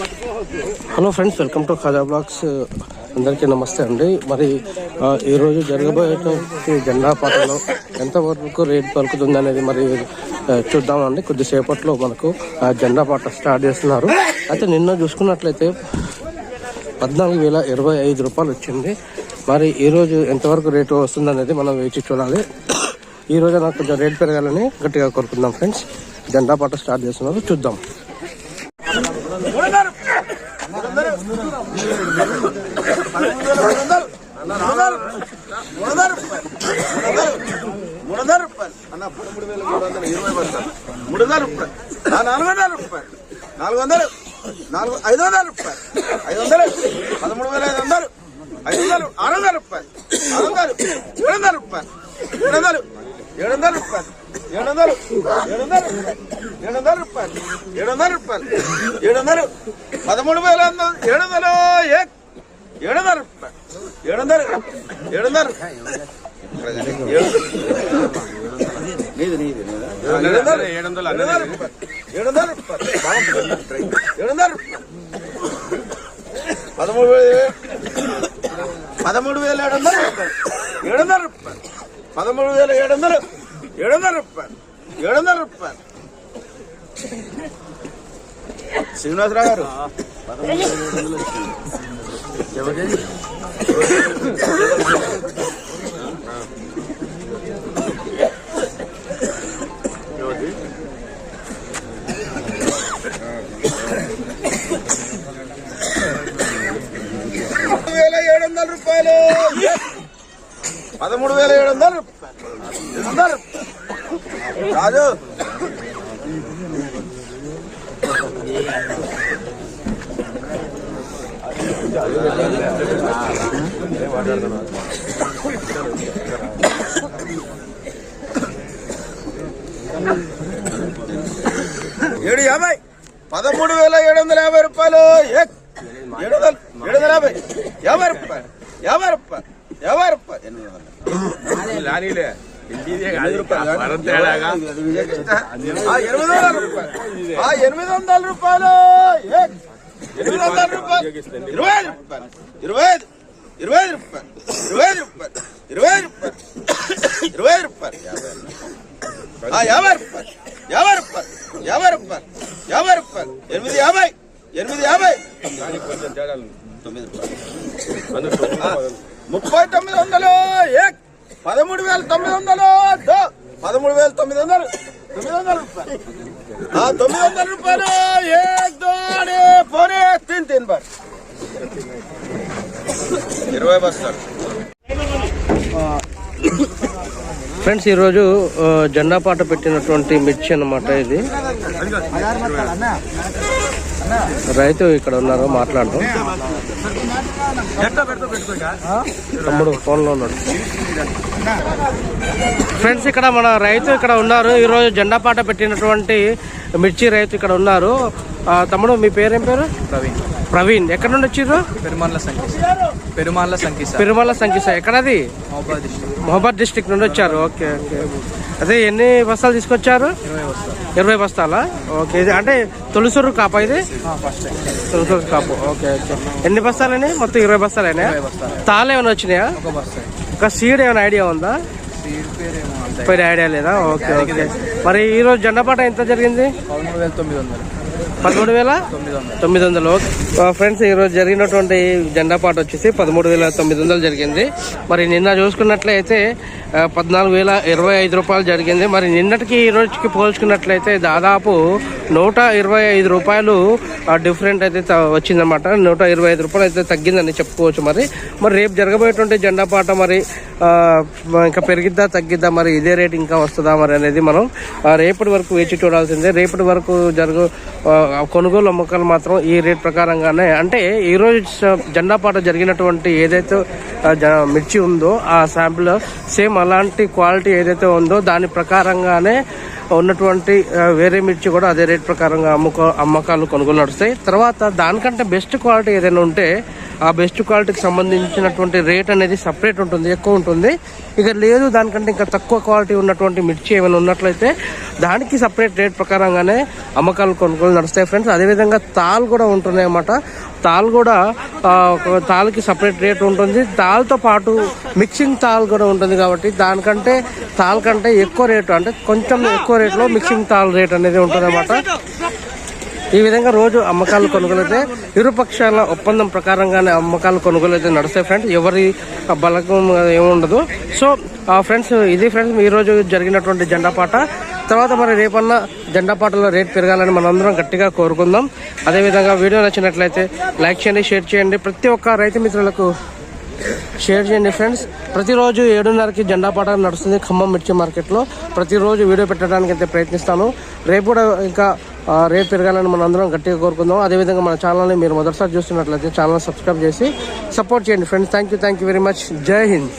Hello friends welcome to Khaja blogs. అందరికీ నమస్తే అండి. మరి ఈరోజు జరగబోయేటువంటి జెండా పాటలో ఎంతవరకు రేట్ పలుకుతుంది అనేది మరి చూద్దామండి కొద్దిసేపట్లో మనకు జెండా పాట స్టార్ట్ చేస్తున్నారు. అయితే నిన్న చూసుకున్నట్లయితే పద్నాలుగు వేల ఇరవై ఐదు రూపాయలు వచ్చింది. మరి ఈరోజు ఎంతవరకు రేటు వస్తుంది అనేది మనం వేచి చూడాలి. ఈరోజు నాకు కొంచెం రేట్ పెరగాలని గట్టిగా కోరుకుందాం ఫ్రెండ్స్. జెండా పాట స్టార్ట్ చేస్తున్నారు. చూద్దాం. మూడు వందల రూపాయలు అన్న పదమూడు వేల మూడు వందల ఇరవై బస్తాలు మూడు వందల రూపాయలు నాలుగు వందల రూపాయలు నాలుగు వందలు నాలుగు ఐదు వందల రూపాయలు ఐదు వందలు పదమూడు వేల ఐదు వందలు ఐదు వందలు ఆరు వందల రూపాయలు ఆరు వందలు ఏడు వందల రూపాయలు ఏడు వందలు ఏడు వందల రూపాయలు ఏడు వందలు ఏడు వందలు ఏడు వందల రూపాయలు ఏడు వందల రూపాయలు ఏడు వందలు పదమూడు వేల వందలు ఏడు వందలు ఏ ఏడు వందల రూపాయలు ఏడు వందలు ఏడు వందలు నీది నీది ఏడు వందలు ఏడు వందలు ఏడు వందలు ఏడు వందలు పదమూడు వేలు పదమూడు వేల ఏడు వందలు ఏడు వందల రూపాయలు పదమూడు వేల ఏడు వందలు ఏడున్నర రూపాయలు ఏడు వందల రూపాయలు. శ్రీనివాసరావు గారు. పదమూడు వేల ఏడు వేల ఏడు వందల రూపాయలు. పదమూడు వేల ఏడు వందల రూపాయలు. ఏడు వందల రూపాయలు. రాజు ఏడు యాభై పదమూడు వేల ఏడు వందల యాభై రూపాయలు ఏ- ఏడు వందలు ఏడు వందల యాభై యాభై రూపాయలు యాభై రూపాయలు యాభై రూపాయలు ఎనిమిది వందలు ఎనిమిది వందల రూపాయలు. ఎనిమిది వందల రూపాయలు. ఇరవై ఐదు రూపాయలు. ఇరవై ఐదు. ఇరవై ఐదు రూపాయలు. ఇరవై ఐదు రూపాయలు. ఇరవై ఐదు రూపాయలు. ఇరవై ఐదు రూపాయలు. యాభై రూపాయలు. యాభై రూపాయలు. యాభై రూపాయలు. యాభై రూపాయలు. ఎనిమిది యాభై. ఎనిమిది యాభై. తొమ్మిది రూపాయలు. ముప్పై తొమ్మిది వందలు. ఏ? పదమూడు వేల తొమ్మిది వందలు. పదమూడు వేల తొమ్మిది వందలు. తొమ్మిది వందల రూపాయలు. ఆ, తొమ్మిది వందల రూపాయలు ఏక్ దో అనే పోనే తిన్ తిన్ బార్ ఇరవై బస్తాలు. ఫ్రెండ్స్ ఈరోజు జెండా పాట పెట్టినటువంటి మిర్చి అన్నమాట ఇది. రైతు ఇక్కడ ఉన్నారు మాట్లాడదాం. తమ్ముడు ఫోన్లో ఉన్నాడు. ఫ్రెండ్స్ ఇక్కడ మన రైతు ఇక్కడ ఉన్నారు. ఈరోజు జెండా పాట పెట్టినటువంటి మిర్చి రైతు ఇక్కడ ఉన్నారు. తమ్ముడు మీ పేరేం పేరు? ప్రవీణ్. ప్రవీణ్. ఎక్కడ నుండి వచ్చిర్రు? పెరుమాళ్ళ సంఖ్య పెరుమాళ్ళ సంఖ్య పెరుమల సంఖ్య ఎక్కడది? మహబాద్ డిస్టిక్. నుండి వచ్చారు. Okay okay. అదే ఎన్ని బస్తాలు తీసుకొచ్చారు? ఇరవై బస్తాలా. ఓకే ఇది అంటే తొలిసూరు కాపా ఇది? తొలిసూరు కాపు. Okay okay. ఎన్ని బస్తాలని? మొత్తం ఇరవై బస్తాలేనా? తాళ్ళు ఏమైనా వచ్చినాయా? ఒక సీడ్ ఏమైనా ఐడియా ఉందా? పేరు ఐడియా లేదా? Okay okay. మరి ఈ రోజు జెండాపాట ఎంత జరిగింది? పదమూడు వేల? తొమ్మిది వందలు. ఫ్రెండ్స్ ఈరోజు జరిగినటువంటి జెండా పాట వచ్చేసి పదమూడు వేల తొమ్మిది వందలు జరిగింది. మరి నిన్న చూసుకున్నట్లయితే పద్నాలుగు వేల ఇరవై ఐదు రూపాయలు జరిగింది. మరి నిన్నటికి ఈ రోజుకి పోల్చుకున్నట్లయితే దాదాపు నూట ఇరవై ఐదు రూపాయలు డిఫరెంట్ అయితే వచ్చిందన్నమాట. నూట ఇరవై ఐదు రూపాయలు అయితే తగ్గిందని చెప్పుకోవచ్చు మరి. మరి రేపు జరగబోయేటువంటి జెండా పాట మరి ఇంకా పెరిగిద్దా తగ్గిద్దా మరి ఇదే రేట్ ఇంకా వస్తుందా మరి అనేది మనం రేపటి వరకు వేచి చూడాల్సిందే. రేపటి వరకు జరుగు కొనుగోలు అమ్మకాలు మాత్రం ఈ రేట్ ప్రకారంగానే అంటే ఈరోజు జెండా పాట జరిగినటువంటి ఏదైతే జ- మిర్చి ఉందో ఆ శాంపిల్ సేమ్ అలాంటి క్వాలిటీ ఏదైతే ఉందో దాని ప్రకారంగానే ఉన్నటువంటి వేరే మిర్చి కూడా అదే రేట్ ప్రకారంగా అమ్ముకో అమ్మకాలు కొనుగోలు నడుస్తాయి. తర్వాత దానికంటే బెస్ట్ క్వాలిటీ ఏదైనా ఉంటే ఆ బెస్ట్ క్వాలిటీకి సంబంధించినటువంటి రేట్ అనేది సపరేట్ ఉంటుంది ఎక్కువ ఉంటుంది. ఇక లేదు దానికంటే ఇంకా తక్కువ క్వాలిటీ ఉన్నటువంటి మిర్చి ఏమైనా ఉన్నట్లయితే దానికి సపరేట్ రేట్ ప్రకారంగానే అమ్మకాలు కొనుగోలు నడుస్తాయి. వస్తాయి ఫ్రెండ్స్ అదేవిధంగా తాళ్ళు కూడా ఉంటున్నాయి అన్నమాట. తాళ్ళు కూడా తాళ్ళకి సపరేట్ రేట్ ఉంటుంది. తాళ్ళతో పాటు మిక్సింగ్ తాళ్ళు కూడా ఉంటుంది కాబట్టి దానికంటే తాళ్ళ కంటే ఎక్కువ రేటు అంటే కొంచెం ఎక్కువ రేట్లో మిక్సింగ్ తాల్ రేట్ అనేది ఉంటుంది ఈ విధంగా రోజు అమ్మకాలు కొనుగోలైతే ఇరుపక్షాల ఒప్పందం ప్రకారంగానే అమ్మకాలు కొనుగోలు అయితే నడుస్తాయి ఫ్రెండ్స్ ఎవరి బలకం ఏముండదు. సో ఆ ఫ్రెండ్స్ ఇది ఫ్రెండ్స్ ఈరోజు రోజు జరిగినటువంటి జెండా పాట. తర్వాత మరి రేపన్న జెండా పాటలో రేట్ పెరగాలని మనందరం గట్టిగా కోరుకుందాం. అదేవిధంగా వీడియో నచ్చినట్లయితే లైక్ చేయండి షేర్ చేయండి. ప్రతి ఒక్క రైతు మిత్రులకు షేర్ చేయండి ఫ్రెండ్స్. ప్రతిరోజు ఏడున్నరకి జెండా పాట నడుస్తుంది ఖమ్మం మిర్చి మార్కెట్లో. ప్రతిరోజు వీడియో పెట్టడానికి అయితే ప్రయత్నిస్తాను. రేపు కూడా ఇంకా రేపు పెరగాలని మనం అందరం గట్టిగా కోరుకుందాం. అదేవిధంగా మన ఛానల్ని మీరు మొదటిసారి చూస్తున్నట్లయితే ఛానల్ సబ్స్క్రైబ్ చేసి సపోర్ట్ చేయండి friends. Thank you thank you very much. జై హింద్.